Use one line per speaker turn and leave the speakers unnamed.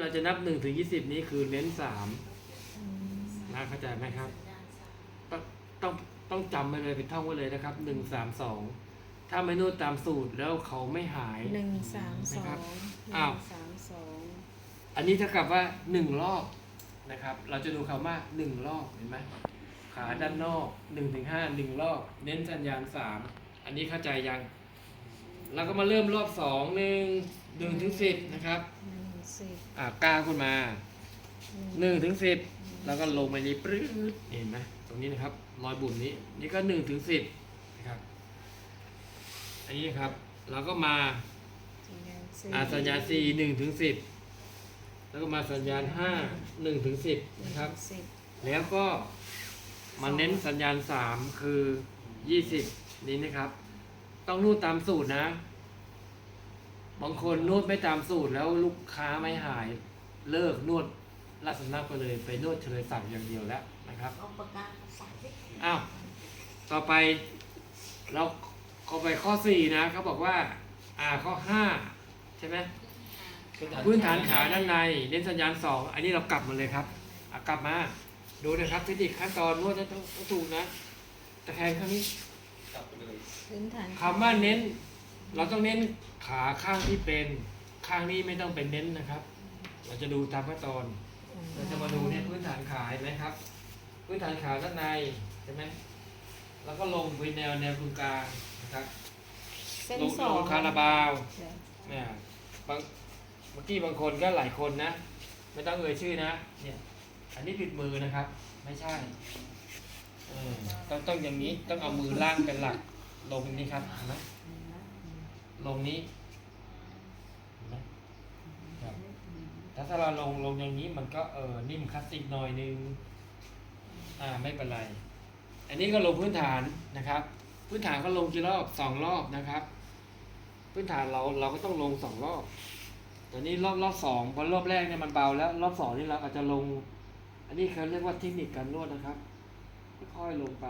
เราจะนับหนึ่งถึงยี่สิบนี้คือเน้นสามนะเข้าใจไหมครับ ต้องต้องต้องจำไปเลยเป็นท่องไว้เลยนะครับหนึ่งสามสองถ้าไม่นวดตามสูตรแล้วเขาไม่หาย
หนึ่งสามส
นะ
อ
ครับ
งห
อ้าว
นึ่งสามสอง
อันนี้เท่ากับว่าหนึ่งรอบนะครับ เราจะดูคำว่าหนึ่งรอบเห็นไหมขาด้านนอกหนึ่งถึงห้าหนึ่งรอบ เน้นสัญญาณสามอันนี้เข้าใจยังเราก็มาเริ่มรอบสองหนึ่งหนึ่งถึงสิบนะครับ
หนึ่ง สิบ
อ่าก้าวขึ้นมาหนึ่งถึงสิบแล้วก็ลงไปนี้ปรื๊ดเห็นไหมตรงนี้นะครับ รอยบุ่นนี้ นี่ก็หนึ่งถึงสิบนะครับ อันนี้นะครับ เราก็มา
สัญญาณสี่
อ่าสัญญาณสี่หนึ่งถึงสิบแล้วก็มาสัญญาณห้าหนึ่งถึงสิบ
หนึ่ง
นะครับ
ถึงสิบ
แล้วก็มาเน้นสัญญาณสามคือยี่สิบนี้นะครับ ต้องนวดตามสูตรนะ บางคนนวดไม่ตามสูตรแล้วลูกค้าไม่หายเลิกนวดรัศนักไปเลยไปนวดเฉลยสั่งอย่างเดียวแล้วนะครับ
เอาปากกามาใส่ดิ
อ้าวต่อไปเราเข้าไปข้อสี่นะเขาบอกว่า อ่าข้อห้าใช่ไหมพื้นฐานขาด้านในเน้นสัญญาณสองอันนี้เรากลับมาเลยครับอะกลับมา ดูนะครับเทคนิคขั้นตอนนวดต้องต้องถูกนะตะแคงข้างนี้
กลับไปเลย
พื้นฐาน
คำว่าเน้น เราต้องเน้นขาข้างที่เป็นข้างนี้ไม่ต้องเป็นเน้นนะครับ เราจะดูตามขั้นตอน เราจะมาดูเนี่ยพื้นฐานขาเห็นไหมครับ พื้นฐานขาด้านในใช่ไหมแล้วก็ลงไปแนวแนวตรงกลางนะครับ
เส้น
ลง
ส
ล
อง
งคาราบาว
เดี๋ยว
เนี่ยบางเมื่อกี้บางคนก็หลายคนนะ ไม่ต้องเอ่ยชื่อนะเนี่ยอันนี้ผิดมือนะครับ ไม่ใช่เออต้องต้องอย่างนี้ต้องเอามือล่างเป็นหลักลงนี้ครับเห็นไหม ลงนี้เห็นไหมครับถ้าถ้าเราลงลงอย่างนี้มันก็เออนิ่มคลาสสิกหน่อยนึง อ่าไม่เป็นไร อันนี้ก็ลงพื้นฐานนะครับ พื้นฐานก็ลงกี่รอบสองรอบนะครับ พื้นฐานเราเราก็ต้องลงสองรอบตอนนี้รอบรอบสองพราะรอบแรกเนี่ยมันเบาแล้ว รอบสองนี่เราอาจจะลง อันนี้เขาเรียกว่าเทคนิคการนวดนะครับค่อยๆลงไป